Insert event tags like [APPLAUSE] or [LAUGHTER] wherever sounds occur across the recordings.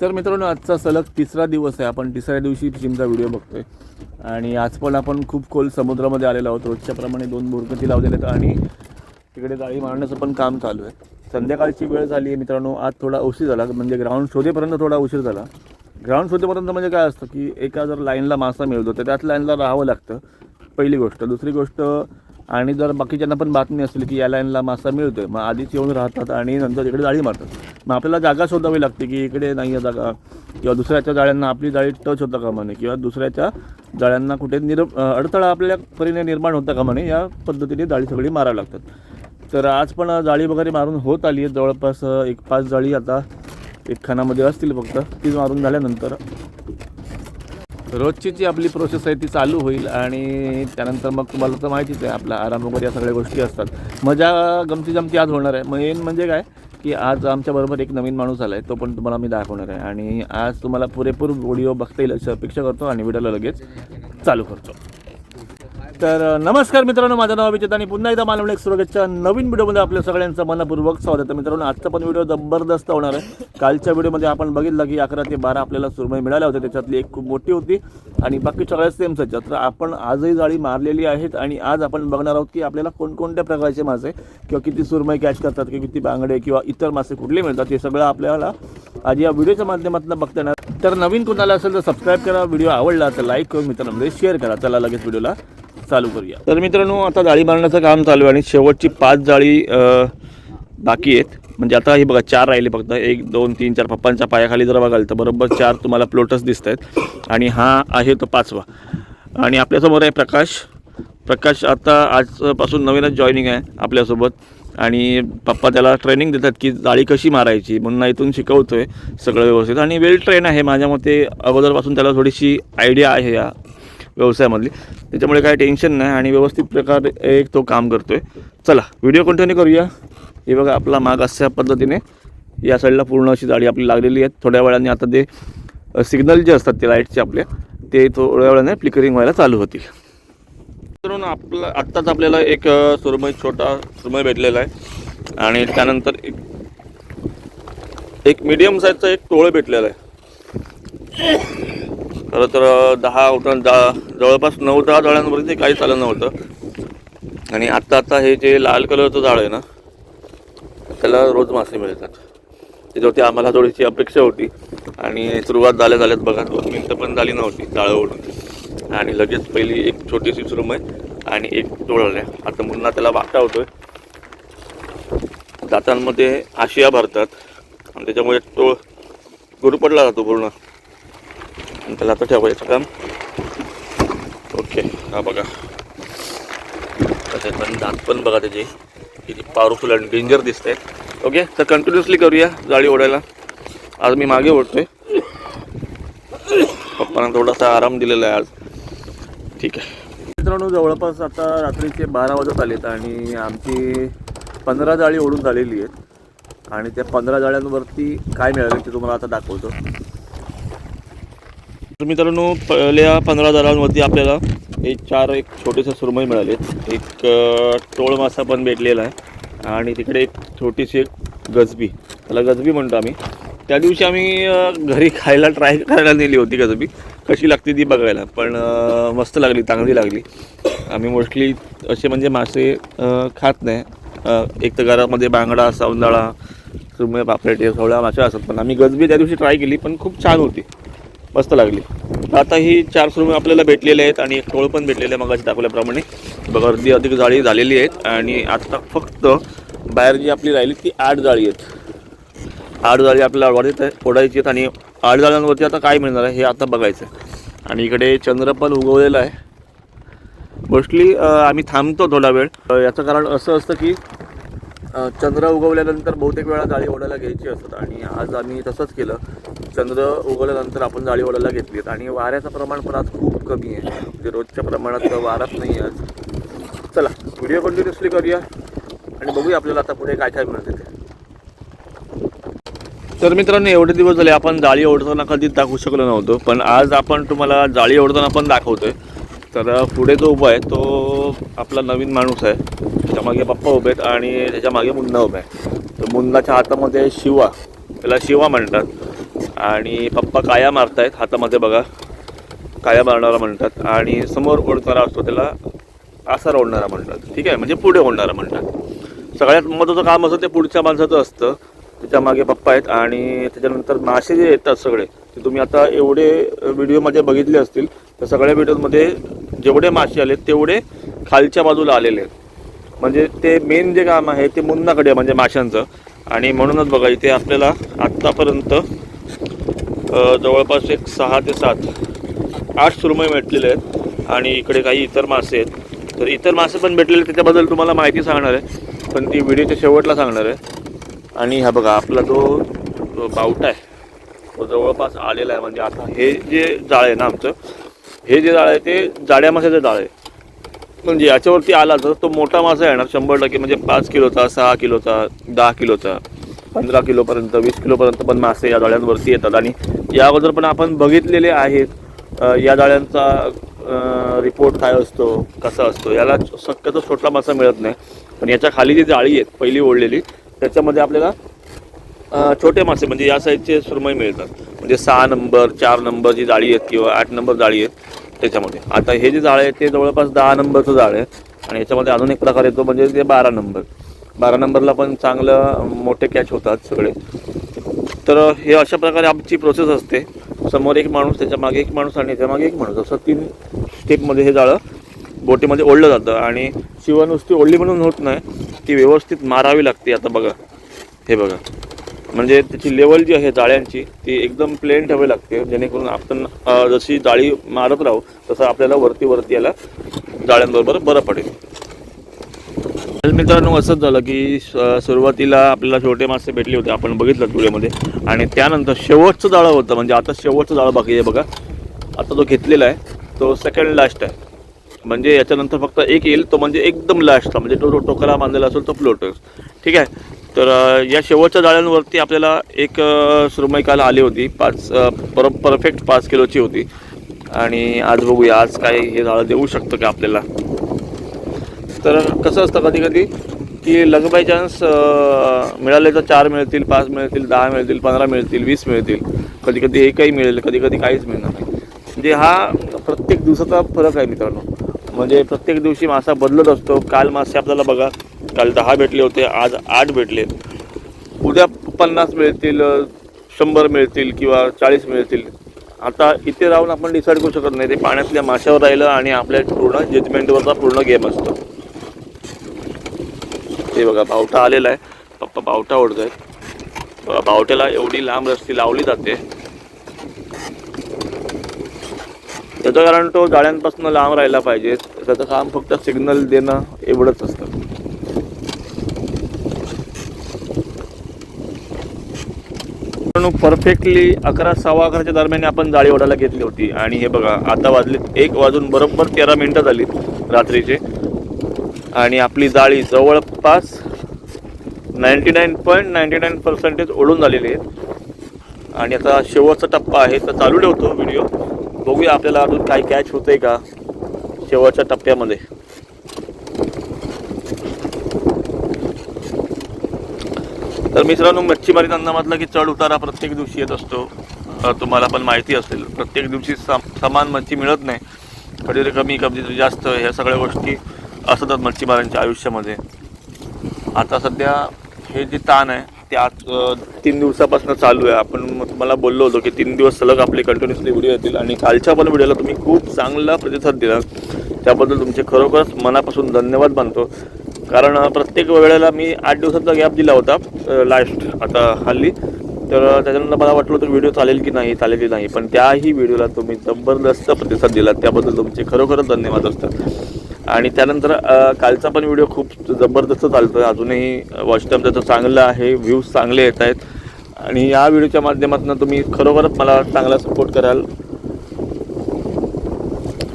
तर मित्रांनो आजचा सलग तिसरा दिवस आहे. आपण तिसऱ्या दिवशी जिमचा व्हिडिओ बघतोय. आणि आज पण आपण खूप खोल समुद्रामध्ये आलेलो आहोत. रोजच्याप्रमाणे दोन बोरकती लावलेले आहेत आणि तिकडे जाळी मारण्याचं पण काम चालू आहे. संध्याकाळची वेळ झाली आहे मित्रांनो. आज थोडा उशीर झाला म्हणजे ग्राउंड शोधेपर्यंत थोडा उशीर झाला. ग्राउंड शोधेपर्यंत म्हणजे काय असतं की एका जर लाईनला मासा मिळतो तर त्याच लाईनला राहावं लागतं. पहिली गोष्ट. दुसरी गोष्ट आणि जर बाकीच्यांना पण बातमी असेल की या लाईनला मासा मिळतोय मग आधीच येऊन राहतात आणि नंतर इकडे जाळी मारतात. मग आपल्याला जागा शोधावी लागते की इकडे नाही आहे जागा किंवा दुसऱ्याच्या जाळ्यांना आपली जाळी टच होता का म्हणे किंवा दुसऱ्याच्या जाळ्यांना कुठे निर अडथळा आपल्या परीने निर्माण होता का म्हणे या पद्धतीने जाळी सगळी मारावी लागतात. तर आज पण जाळी वगैरे मारून होत आली आहे. जवळपास एक पाच जाळी आता एक खानामध्ये असतील फक्त. ती मारून झाल्यानंतर रोजची जी आपली प्रोसेस आहे ती चालू होईल आणि त्यानंतर मग तुम्हाला तर माहितीच आहे आपला आराम वगैरे या सगळ्या गोष्टी असतात. मजा गमती जमती आज होणार आहे. मेन म्हणजे काय की आज आमच्याबरोबर एक नवीन माणूस आला आहे तो पण तुम्हाला मी दाखवणार आहे. आणि आज तुम्हाला पुरेपूर व्हिडिओ बघता येईल अशी अपेक्षा करतो आणि व्हिडिओला लगेच चालू करतो. तर नमस्कार मित्रांनो माझं नाव अभिजित आणि पुन्हा एकदा मानवणे सुरगतच्या नवीन व्हिडिओमध्ये आपल्या सगळ्यांचं मनपूर्वक स्वागत आहे. मित्रांनो आजचा पण व्हिडिओ जबरदस्त होणार आहे. कालच्या व्हिडिओमध्ये आपण बघितलं की अकरा ते बारा आपल्याला सुरमई मिळाल्या होत्या. त्याच्यातली एक खूप मोठी होती आणि बाकी सगळ्या सेम सज्जा तर आपण आजही जाळी मारलेली आहेत आणि आज आपण बघणार आहोत की आपल्याला कोणकोणत्या प्रकारचे मासे किंवा किती सुरमई कॅच करतात किंवा किती बांगडे किंवा इतर मासे कुठले मिळतात हे सगळं आपल्याला आज या व्हिडिओच्या माध्यमातून बघता येणार. तर नवीन कोणाला असेल तर सबस्क्राईब करा. व्हिडिओ आवडला तर लाईक करून मित्रांमध्ये शेअर करा. चला लगेच व्हिडिओला चालू करूया. तर मित्रांनो आता जाळी मारण्याचं काम चालू आहे आणि शेवटची पाच जाळी बाकी आहेत. म्हणजे आता हे बघा चार राहिले फक्त. एक दोन तीन चार. पप्पांच्या पायाखाली जर बघाल तर बरोबर चार तुम्हाला प्लोटस दिसत आहेत आणि हा आहे तो पाचवा. आणि आपल्यासमोर आहे प्रकाश. प्रकाश आता आजपासून नवीनच जॉईनिंग आहे आपल्यासोबत. आणि पप्पा त्याला ट्रेनिंग देतात की जाळी कशी मारायची म्हणून इथून शिकवतो आहे सगळं व्यवस्थित. आणि वेल ट्रेन आहे. माझ्या मते अगोदरपासून त्याला थोडीशी आयडिया आहे या व्यवसायामधली. त्याच्यामुळे काय टेन्शन नाही आणि व्यवस्थित प्रकारे एक तो काम करतो आहे चला व्हिडिओ कंटिन्यू करूया. हे बघा आपला माग अशा पद्धतीने या साईडला पूर्ण अशी जाळी आपली लागलेली आहे. थोड्या वेळाने आता ते सिग्नल जे असतात ते लाईटचे आपले ते थोड्या वेळाने फ्लिकरिंग व्हायला चालू होतील. मित्रांनो आपला आत्ताच आपल्याला एक सुरमय सुरमई छोटा सुरमय भेटलेला आहे. आणि त्यानंतर एक एक मीडियम साईजचा एक टोळ भेटलेला आहे. खरं तर दहा उठून दहा जवळपास नऊ दहा झाडांवरती काहीच आलं नव्हतं. आणि आत्ता आत्ता हे जे लाल कलरचं झाड आहे ना त्याला रोज मासे मिळतात. त्याच्यावरती आम्हाला थोडीशी अपेक्षा होती. आणि सुरुवात झाल्या झाल्यात बघा दोन मिनटं पण झाली नव्हती जाळं ओढून. आणि लगेच पहिली एक छोटीशी सुरमई आणि एक टोळल्या आता मुन्ना त्याला वाटा होतोय. दातांमध्ये आशिया भरतात. आणि त्याच्यामुळे तो गुरपडला जातो पूर्ण. त्याला आता ठेवायचं काम ओके हा बघा. तसे पण दात पण बघा त्याचे. किती पॉवरफुल आणि डेंजर दिसत आहेत ओके तर कंटिन्युअसली करूया जाळी ओढायला. आज मी मागे ओढतोय. पप्पांना थोडासा आराम दिलेला आहे आज. ठीक आहे. मित्रांनो जवळपास आता रात्रीचे बारा वाजत आलेत आणि आमची पंधरा जाळी ओढून झालेली आहेत. आणि त्या पंधरा जाळ्यांवरती काय मिळालं ते तुम्हाला आता दाखवतो. मित्रांनो पहिल्या पंधरा जाळ्यांवरती आपल्याला हे चार एक छोटेसे सुरमई मिळाले. एक टोळ मासा पण भेटलेला आहे आणि तिकडे एक छोटीशी एक गजबी. त्याला गजबी म्हणतो आम्ही. त्या दिवशी आम्ही घरी खायला ट्राय करायला नेली होती गजबी. कशी लागते ती बघायला पण मस्त लागली चांगली लागली. आम्ही मोस्टली असे म्हणजे मासे खात नाही. एक तर घरामध्ये बांगडा सौंदाळा सुरमय पापलेट हे मासे असतात. पण आम्ही गजबी त्या दिवशी ट्राय केली पण खूप छान होती. मस्त लागली. आता ही चार सुरमे आपल्याला भेटलेले आहेत आणि एक टोळ पण भेटलेले आहे मगाशी दाखवल्याप्रमाणे. बघा अर्धी अधिक जाळी झालेली आहेत आणि आता फक्त बाहेर जी आपली राहिली ती आठ जाळी आहेत. आठ जाळी आपल्याला वाढत आहे ओढायची आहेत आणि आठ जाळ्यांवरती आता काय मिळणार आहे हे आता बघायचं आहे. आणि इकडे चंद्र पण आहे. मोस्टली आम्ही थांबतो थोडा वेळ. याचं कारण असं असतं की चंद्र उगवल्यानंतर बहुतेक वेळा जाळी ओढायला घ्यायची असतात आणि आज आम्ही तसंच केलं. चंद्र उगवल्यानंतर आपण जाळी ओढायला घेतली आणि वाऱ्याचं प्रमाण पण आज खूप कमी आहे. म्हणजे रोजच्या प्रमाणात वाराच नाही आहे आज. चला व्हिडिओ कंटिन्युअसली करूया आणि बघूया आपल्याला आता पुढे काय काय मिळते ते तर मित्रांनो एवढे दिवस झाले आपण जाळी ओढताना कधीच दाखवू शकलो नव्हतो पण आज आपण तुम्हाला जाळी ओढताना पण दाखवतोय. तर पुढे जो उभा आहे तो आपला नवीन माणूस आहे. मागे पप्पा उभे आहेत आणि त्याच्यामागे मुन्ना उभा आहे. तर मुन्नाच्या हातामध्ये शिवा त्याला शिवा म्हणतात. आणि पप्पा काया मारतायत हातामध्ये बघा. काया मारणारा म्हणतात. आणि समोर ओढणारा असतो त्याला आसार ओढणारा म्हणतात. ठीक आहे? म्हणजे पुढे ओढणारा म्हणतात. सगळ्यात महत्त्वाचं काम असतं ते पुढच्या माणसाचं असतं. त्याच्यामागे पप्पा आहेत आणि त्याच्यानंतर मासे जे येतात सगळे. ते तुम्ही आता एवढे व्हिडिओमध्ये बघितले असतील तर सगळ्या व्हिडिओमध्ये जेवढे मासे आले तेवढे खालच्या बाजूला आलेले आहेत. म्हणजे ते मेन जे काम आहे ते मुन्नाकडे आहे म्हणजे माशांचं. आणि म्हणूनच बघा इथे आपल्याला आत्तापर्यंत जवळपास एक सहा ते सात आठ सुरमई भेटलेले आहेत. आणि इकडे काही इतर मासे आहेत. तर इतर मासे पण भेटलेले आहेत, त्याच्याबद्दल तुम्हाला माहिती सांगणार आहे. पण ती व्हिडिओच्या शेवटला सांगणार आहे. आणि हा बघा आपला जो जो बावटा आहे तो जवळपास आलेला आहे. म्हणजे आता हे जे जाळ आहे ना आमचं हे जे जाळ आहे ते जाड्या माशाचं जाळ आहे. म्हणजे याच्यावरती आला तर तो मोठा मासा येणार शंभर टक्के म्हणजे पाच किलोचा सहा किलोचा दहा किलोचा पंधरा किलोपर्यंत वीस किलोपर्यंत पण मासे या जाळ्यांवरती येतात. आणि या अगोदर पण आपण बघितलेले आहेत. या जाळ्यांचा रिपोर्ट काय असतो कसा असतो याला शक्यतो छोटा मासा मिळत नाही. पण याच्या खाली जी जाळी आहेत पहिली ओढलेली त्याच्यामध्ये आपल्याला छोटे मासे म्हणजे या साईजचे सुरमई मिळतात. म्हणजे सहा नंबर चार नंबर जी जाळी आहेत किंवा आठ नंबर जाळी आहेत त्याच्यामध्ये. आता हे जे जाळे आहे ते जवळपास दहा नंबरचं जाळं आहे. आणि याच्यामध्ये अजून एक प्रकार येतो म्हणजे ते बारा नंबर. बारा नंबरला पण चांगलं मोठे कॅच होतात सगळे. तर हे अशा प्रकारे आमची प्रोसेस असते. समोर एक माणूस त्याच्यामागे एक माणूस आणि त्याच्यामागे एक माणूस. असं तीन स्टेपमध्ये हे जाळं बोटीमध्ये ओढलं जातं. आणि शिवा नुसती ओढली म्हणून होत नाही ती व्यवस्थित मारावी लागते. आता बघा. हे बघा. म्हणजे त्याची लेवल जी आहे जाळ्यांची ती एकदम प्लेन ठेवावी लागते. जेणेकरून आपण जशी जाळी मारत राहू तसं आपल्याला वरती वरती याला जाळ्यांबरोबर बरं पडेल. मित्रांनो असंच झालं की सुरुवातीला आपल्याला छोटे मासे भेटले होते आपण बघितलं व्हिडिओमध्ये. आणि त्यानंतर शेवटचं जाळं होतं म्हणजे आता शेवटचं जाळं बाकी आहे बघा. आता जो घेतलेला आहे तो सेकंड लास्ट आहे. म्हणजे याच्यानंतर फक्त एक येईल तो म्हणजे एकदम लास्ट म्हणजे तो जो टोकरा बांधलेला असेल तो फ्लोटर्स ठीक आहे? तर या शेवटच्या जाळ्यांवरती आपल्याला एक अं, सुरमई काल आली होती. पाच पर परफेक्ट पाच किलोची होती. आणि आज बघूया आज काय हे जाळं देऊ शकतं का आपल्याला? तर कसं असतं कधी कधी की लग बाय चान्स मिळाले तर चार मिळतील पाच मिळतील दहा मिळतील पंधरा मिळतील वीस मिळतील. कधी कधी एकही मिळेल कधी कधी काहीच मिळणार नाही. म्हणजे हा प्रत्येक दिवसाचा फरक आहे मित्रांनो. म्हणजे प्रत्येक दिवशी मासा बदलत असतो. काल मासे आपल्याला बघा काल दहा भेटले होते आज आठ भेटले. उद्या पन्नास मिळतील शंभर मिळतील किंवा चाळीस मिळतील. आता इथे राहून आपण डिसाईड करू शकत नाही ते पाण्यातल्या माशावर राहिलं आणि आपल्या पूर्ण जजमेंटवरचा पूर्ण गेम असतो. ते बघा बावटा आलेला आहे. पप्पा बावटा ओढत आहेत बघा बावट्याला एवढी लांब रस्ती लावली जाते. त्याचं कारण तो जाळ्यांपासून लांब राहिला पाहिजे. त्याचं काम फक्त सिग्नल देणं एवढंच असतं. परफेक्टली अकरा सव्वा अकराच्या दरम्यान आपण जाळी ओढायला घेतली होती. आणि हे बघा आता वाजले एक वाजून बरोबर तेरा मिनिटं झाली रात्रीचे. आणि आपली जाळी जवळपास ninety nine point ninety nine percentage ओढून झालेली आहे. आणि आता शेवटचा टप्पा आहे तर चालू ठेवतो व्हिडिओ बघूया आपल्याला अजून काय कॅच होतंय का शेवटच्या टप्प्यामध्ये. तर मित्रांनो मच्छीमारी धंदामधला की चढ उतारा प्रत्येक दिवशी येत असतो. तुम्हाला पण माहिती असेल प्रत्येक दिवशी सम समान मच्छी मिळत नाही. कधीतरी कमी कधीतरी जास्त ह्या सगळ्या गोष्टी असतात मच्छीमारांच्या आयुष्यामध्ये. आता सध्या हे जे ताण आहे ते आज तीन दिवसापासून चालू आहे. आपण मग तुम्हाला बोललो होतो की तीन दिवस सलग आपले कंटिन्युअसली व्हिडिओ येतील आणि कालच्या पण व्हिडिओला तुम्ही खूप चांगला प्रतिसाद दिला. त्याबद्दल तुमचे खरोखरच मनापासून धन्यवाद मानतो. कारण प्रत्येक वेळेला मी आठ दिवसाचा गॅप दिला होता लास्ट आता हल्ली. तर त्याच्यानंतर मला वाटलं होतं व्हिडिओ चालेल की नाही चालेल की नाही. पण त्याही व्हिडिओला तुम्ही जबरदस्त प्रतिसाद दिला त्याबद्दल तुमचे खरोखरच धन्यवाद असतात. आणि त्यानंतर कालचा पण व्हिडिओ खूप जबरदस्त चालतो आहे अजूनही वॉच त्याचं चांगलं आहे व्ह्यूज चांगले येत आहेत आणि या व्हिडिओच्या माध्यमातून तुम्ही खरोखरच मला चांगला सपोर्ट कराल.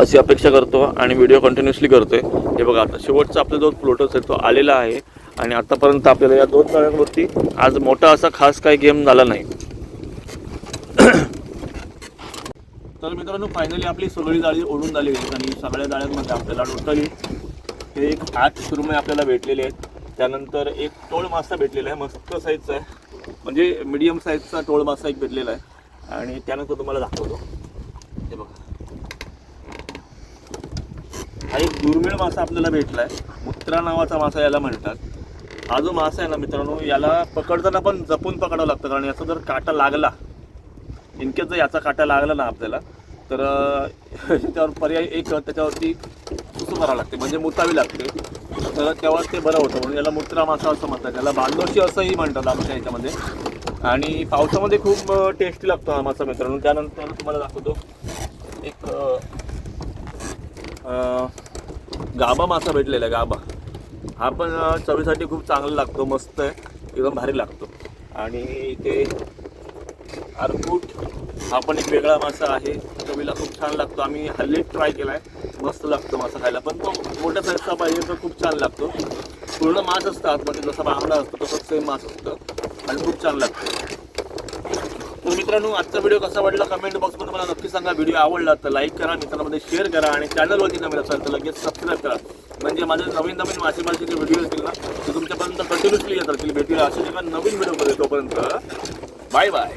अशी अपेक्षा करतो आणि व्हिडिओ कंटिन्युअसली करतोय. हे बघा आता शेवटचा आपला जो प्लोटस आहे तो आलेला आहे आणि आतापर्यंत आपल्याला या दोन जाळ्यांवरती आज मोठा असा खास काही गेम झाला नाही. [COUGHS] तर मित्रांनो फायनली आपली सगळी जाळी ओढून झाली आहेत आणि सगळ्या जाळ्यांमध्ये आपल्याला टोटली हे एक आठ सुरमय आपल्याला भेटलेले आहेत. त्यानंतर एक टोळ मासा भेटलेला आहे मस्त साईजचा आहे. म्हणजे मीडियम साईजचा टोळ मासा एक भेटलेला आहे. आणि त्यानंतर तुम्हाला दाखवतो. हे बघा. हा एक दुर्मिळ मासा आपल्याला भेटला आहे मुत्रा नावाचा मासा याला म्हणतात. हा जो मासा आहे ना मित्रांनो याला पकडताना पण जपून पकडावं लागतं कारण याचा जर काटा लागला इनकेस जर याचा काटा लागला ना आपल्याला तर अं, [LAUGHS] त्याच्यावर पर्याय एक त्याच्यावरती सुसू करावं लागते म्हणजे मुतावी लागते. तर तेव्हा ते बरं होतं म्हणून याला मुत्रा मासा असं म्हणतात. त्याला बांधोशी असंही म्हणतात आमच्या याच्यामध्ये आणि पावसामध्ये खूप टेस्टी लागतो हा मासा मित्रांनो. त्यानंतर तुम्हाला दाखवतो. एक गाबा मासा भेटलेला आहे गाबा हा पण चवीसाठी खूप चांगला लागतो मस्त आहे. एकदम भारी लागतो. आणि इथे आरकूट हा पण एक वेगळा मासा आहे. चवीला खूप छान लागतो. आम्ही हल्ली ट्राय केला आहे मस्त लागतो मासा खायला. पण तो मोठ्या साईजचा पाहिजे तर खूप छान लागतो. पूर्ण मास असतं आतमध्ये. जसा बांगडा असतो तसंच सेम मास असतं. आणि खूप छान लागतं. तर मित्रांनो आजचा व्हिडिओ कसा वाटला कमेंट बॉक्समध्ये मला नक्की सांगा. व्हिडिओ आवडला तर लाईक करा मित्रांमध्ये शेअर करा आणि चॅनलवरती नवीन असाल तर लगेच सबस्क्राईब करा. म्हणजे माझे नवीन नवीन मासेमारीचे जे व्हिडिओ असतील ना ते तुमच्यापर्यंत कंटिन्युअसली येत असतील. भेटीला असे जेव्हा नवीन व्हिडिओ करेल तोपर्यंत बाय बाय